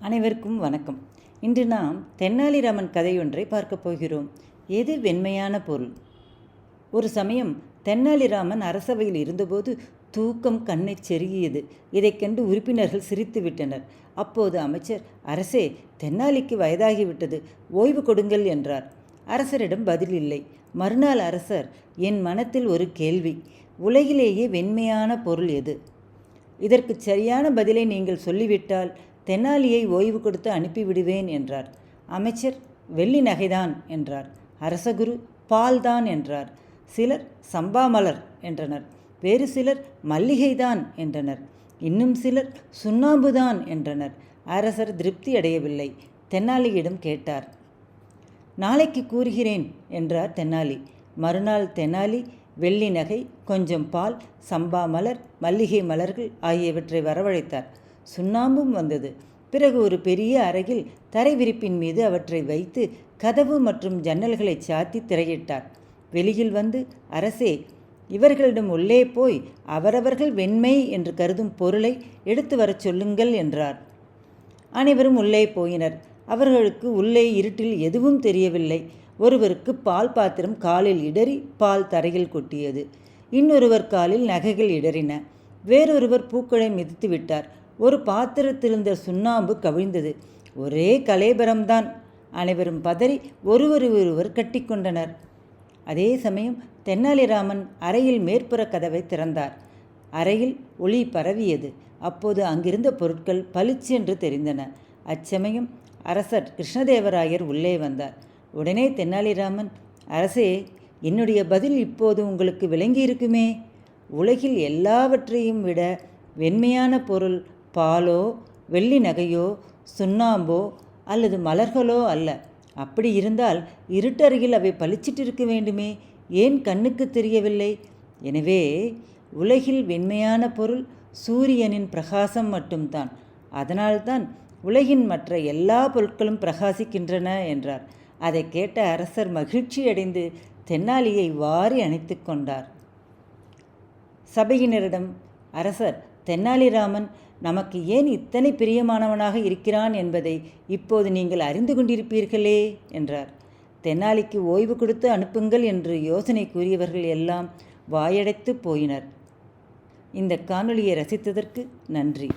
அனைவருக்கும் வணக்கம். இன்று நாம் தென்னாலிராமன் கதையொன்றை பார்க்கப் போகிறோம். எது வெண்மையான பொருள்? ஒரு சமயம் தென்னாலிராமன் அரசவையில் இருந்தபோது தூக்கம் கண்ணை செருகியது. இதைக் கண்டு உறுப்பினர்கள் சிரித்து விட்டனர். அப்போது அமைச்சர் அரசே தென்னாலிக்கு வயதாகிவிட்டது. ஓய்வு கொடுங்கள் என்றார். அரசரிடம் பதில் இல்லை. மறுநாள் அரசர் என் மனத்தில் ஒரு கேள்வி. உலகிலேயே வெண்மையான பொருள் எது? இதற்கு சரியான பதிலை நீங்கள் சொல்லிவிட்டால் தெனாலியை ஓய்வு கொடுத்து அனுப்பிவிடுவேன் என்றார். அமைச்சர் வெள்ளி நகைதான் என்றார். அரசகுரு பால்தான் என்றார். சிலர் சம்பா மலர் என்றனர். வேறு சிலர் மல்லிகைதான் என்றனர். இன்னும் சிலர் சுண்ணாம்புதான் என்றனர். அரசர் திருப்தி அடையவில்லை. தென்னாலியிடம் கேட்டார். நாளைக்கு கூறுகிறேன் என்றார் தென்னாலி மறுநாள் தெனாலி வெள்ளி நகை கொஞ்சம் பால் சம்பா மலர் மல்லிகை மலர்கள் ஆகியவற்றை வரவழைத்தார். சுண்ணாம்பும் வந்தது. பிறகு ஒரு பெரிய அறையில் தரை விரிப்பின் மீது அவற்றை வைத்து கதவு மற்றும் ஜன்னல்களை சாத்தி திரையிட்டார். வெளியில் வந்து அரசே இவர்களிடம் உள்ளே போய் அவரவர்கள் வெண்மை என்று கருதும் பொருளை எடுத்து வரச் சொல்லுங்கள் என்றார். அனைவரும் உள்ளே போயினர். அவர்களுக்கு உள்ளே இருட்டில் எதுவும் தெரியவில்லை. ஒருவருக்கு பால் பாத்திரம் காலில் இடறி பால் தரையில் கொட்டியது. இன்னொருவர் காலில் நகைகள் இடறின. வேறொருவர் பூக்களை மிதித்து விட்டார். ஒரு பாத்திரத்திலிருந்த சுண்ணாம்பு கவிழ்ந்தது. ஒரே கலேபரம்தான். அனைவரும் பதறி ஒருவர் ஒருவர் கட்டிக்கொண்டனர் அதே சமயம் தென்னாலிராமன் அறையில் மேற்புற கதவை திறந்தார். அறையில் ஒளி பரவியது. அப்போது அங்கிருந்த பொருட்கள் பளிச்சென்று தெரிந்தன. அச்சமயம் அரசர் கிருஷ்ணதேவராயர் உள்ளே வந்தார். உடனே தென்னாலிராமன் அரசே என்னுடைய பதில் இப்போது உங்களுக்கு விளங்கியிருக்குமே. உலகில் எல்லாவற்றையும் விட வெண்மையான பொருள் பாலோ வெள்ளி நகையோ சுண்ணாம்போ அல்லது மலர்களோ அல்ல. அப்படி இருந்தால் இருட்டருகில் அவை பளிச்சிட்டு இருக்க வேண்டுமே? ஏன் கண்ணுக்கு தெரியவில்லை? எனவே உலகில் வெண்மையான பொருள் சூரியனின் பிரகாசம் மட்டும்தான். அதனால்தான் உலகின் மற்ற எல்லா பொருட்களும் பிரகாசிக்கின்றன என்றார். அதை கேட்ட அரசர் மகிழ்ச்சியடைந்து தென்னாலியை வாரி அணைத்து கொண்டார். சபையினரிடம் அரசர் தென்னாலிராமன் நமக்கு ஏன் இத்தனை பிரியமானவனாக இருக்கிறான் என்பதை இப்போது நீங்கள் அறிந்து கொண்டிருப்பீர்களே என்றார். தென்னாலிக்கு ஓய்வு கொடுத்து அனுப்புங்கள் என்று யோசனை கூறியவர்கள் எல்லாம் வாயடைத்து போயினர். இந்த காணொளியை ரசித்ததற்கு நன்றி.